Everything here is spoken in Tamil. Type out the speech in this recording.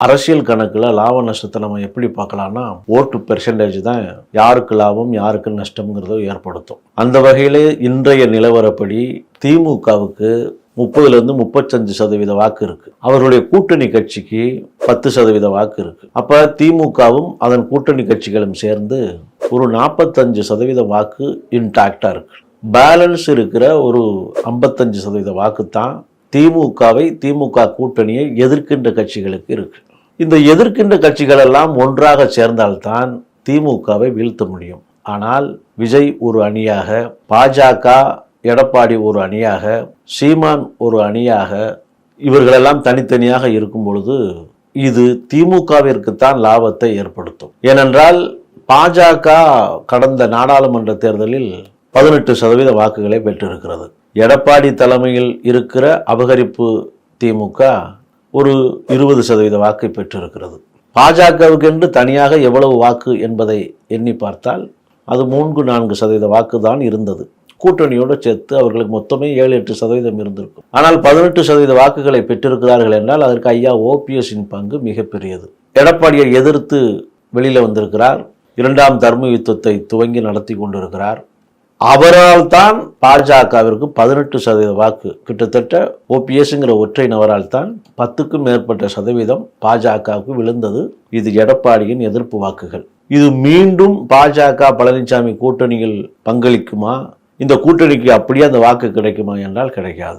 அரசியல் கணக்கில் லாப நஷ்டத்தை நம்ம எப்படி பார்க்கலாம்னா ஓட்டு பெர்சன்டேஜ் தான் யாருக்கு லாபம் யாருக்கு நஷ்டம்ங்கிறத ஏற்படுத்தும். அந்த வகையில் இன்றைய நிலவரப்படி திமுகவுக்கு முப்பதுலேருந்து முப்பத்தஞ்சு சதவீத வாக்கு இருக்குது அவருடைய கூட்டணி கட்சிக்கு பத்து சதவீத வாக்கு இருக்குது அப்போ திமுகவும் அதன் கூட்டணி கட்சிகளும் சேர்ந்து ஒரு நாற்பத்தஞ்சு சதவீத வாக்கு இன்டாக்டாக இருக்குது பேலன்ஸ் இருக்கிற ஒரு ஐம்பத்தஞ்சு சதவீத வாக்கு தான் திமுகவை திமுக கூட்டணியை எதிர்க்கின்ற கட்சிகளுக்கு இருக்கு. இந்த எதிர்க்கின்ற கட்சிகள் எல்லாம் ஒன்றாக சேர்ந்தால்தான் திமுகவை வீழ்த்த முடியும். ஆனால் விஜய் ஒரு அணியாக பாஜக எடப்பாடி ஒரு அணியாக சீமான் ஒரு அணியாக இவர்களெல்லாம் தனித்தனியாக இருக்கும் பொழுது இது திமுகவிற்குத்தான் லாபத்தை ஏற்படுத்தும். ஏனென்றால் பாஜக கடந்த நாடாளுமன்ற தேர்தலில் பதினெட்டு சதவீத வாக்குகளை பெற்றிருக்கிறது. எடப்பாடி தலைமையில் இருக்கிற அபகரிப்பு திமுக ஒரு இருபது சதவீத வாக்கை பெற்றிருக்கிறது. பாஜகவுக்கென்று தனியாக எவ்வளவு வாக்கு என்பதை எண்ணி பார்த்தால் அது மூன்று நான்கு சதவீத வாக்கு தான் இருந்தது. கூட்டணியோடு சேர்த்து அவர்களுக்கு மொத்தமே ஏழு எட்டு சதவீதம் இருந்திருக்கும். ஆனால் பதினெட்டு சதவீத வாக்குகளை பெற்றிருக்கிறார்கள் என்றால் அதற்கு ஐயா ஓபிஎஸ்ஸின் பங்கு மிகப்பெரியது. எடப்பாடியை எதிர்த்து வெளியில் வந்திருக்கிறார். இரண்டாம் தர்ம யுத்தத்தை துவங்கி நடத்தி கொண்டிருக்கிறார். அவரால் தான் பாஜகவிற்கு பதினெட்டு சதவீத வாக்கு கிட்டத்தட்ட ஓபிஎஸ்ங்கிற ஒற்றை நபரால் தான் பத்துக்கும் மேற்பட்ட சதவீதம் பாஜகவுக்கு விழுந்தது. இது எடப்பாடியின் எதிர்ப்பு வாக்குகள். இது மீண்டும் பாஜக பழனிசாமி கூட்டணியில் பங்களிக்குமா? இந்த கூட்டணிக்கு அப்படியே அந்த வாக்கு கிடைக்குமா என்றால் கிடைக்காது.